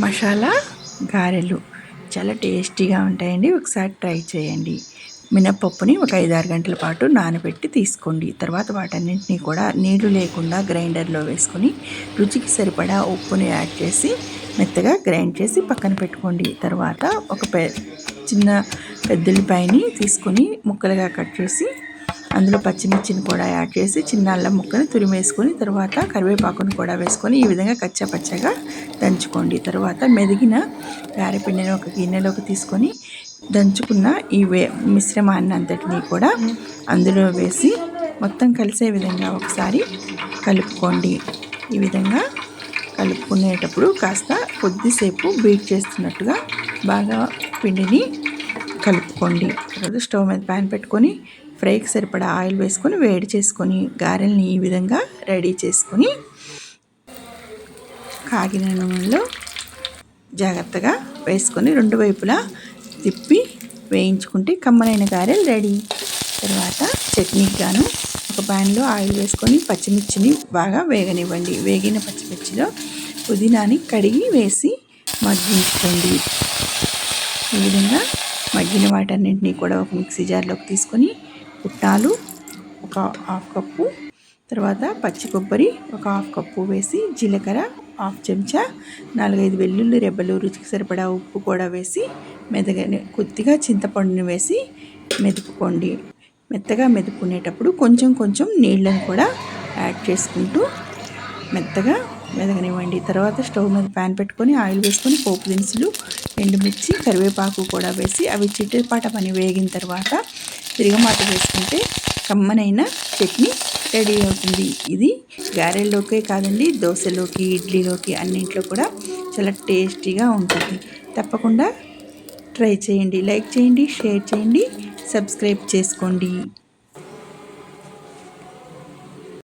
మసాలా గారెలు. చాలా టేస్టీగా ఉంటాయండి. ఒకసారి ట్రై చేయండి. మినప్పప్పుని ఒక ఐదారు గంటల పాటు నానబెట్టి తీసుకోండి. తర్వాత వాటన్నింటినీ కూడా నీళ్ళు లేకుండా గ్రైండర్లో వేసుకొని రుచికి సరిపడా ఉప్పుని యాడ్ చేసి మెత్తగా గ్రైండ్ చేసి పక్కన పెట్టుకోండి. తర్వాత ఒక పె చిన్న పెద్దల్లిపాయని తీసుకొని ముక్కలుగా కట్ చేసి అందులో పచ్చిమిర్చిని కూడా యాడ్ చేసి చిన్న అల్లం ముక్కని తురిమేసుకొని తర్వాత కరివేపాకును కూడా వేసుకొని ఈ విధంగా కచ్చా పచ్చగా దంచుకోండి. తర్వాత మెదిగిన గారెపిండిని ఒక గిన్నెలోకి తీసుకొని దంచుకున్న ఈ వే మిశ్రమాన్ని అంతటినీ కూడా అందులో వేసి మొత్తం కలిసే విధంగా ఒకసారి కలుపుకోండి. ఈ విధంగా కలుపుకునేటప్పుడు కాస్త కొద్దిసేపు బీట్ చేస్తున్నట్టుగా బాగా పిండిని కలుపుకోండి. తర్వాత స్టవ్ మీద ప్యాన్ పెట్టుకొని ఫ్రైకి సరిపడా ఆయిల్ వేసుకొని వేడి చేసుకొని గారెల్ని ఈ విధంగా రెడీ చేసుకొని కాగిన నూనెలో జాగ్రత్తగా వేసుకొని రెండు వైపులా తిప్పి వేయించుకుంటే కమ్మలైన గారెలు రెడీ. తర్వాత చట్నీకి గాను ఒక ప్యాన్లో ఆయిల్ వేసుకొని పచ్చిమిర్చిని బాగా వేగనివ్వండి. వేగిన పచ్చిమిర్చిలో పుదీనాని కడిగి వేసి మగ్గించుకోండి. ఈ విధంగా మగ్గిన వాటన్నింటినీ కూడా ఒక మిక్సీ జార్లోకి తీసుకొని పుట్టాలు ఒక హాఫ్ కప్పు. తర్వాత పచ్చి కొబ్బరి ఒక హాఫ్ కప్పు వేసి జీలకర్ర హాఫ్ చెంచా నాలుగైదు వెల్లుల్లి రెబ్బలు రుచికి సరిపడా ఉప్పు కూడా వేసి మెదగని కొద్దిగా చింతపండుని వేసి మెదుపుకోండి. మెత్తగా మెదుపుకునేటప్పుడు కొంచెం కొంచెం నీళ్ళని కూడా యాడ్ చేసుకుంటూ మెత్తగా మెదగనివ్వండి. తర్వాత స్టవ్ మీద ప్యాన్ పెట్టుకొని ఆయిల్ వేసుకొని పోపు దినుసులు ఎండుమిర్చి కరివేపాకు కూడా వేసి అవి చిట్టపాట పని వేగిన తర్వాత తిరగమాత వేసుకుంటే కమ్మనైన చట్నీ రెడీ అవుతుంది. ఇది గారెల్లోకే కాదండి దోశలోకి ఇడ్లీలోకి అన్నింట్లో కూడా చాలా టేస్టీగా ఉంటుంది. తప్పకుండా ట్రై చేయండి లైక్ చేయండి షేర్ చేయండి సబ్స్క్రైబ్ చేసుకోండి.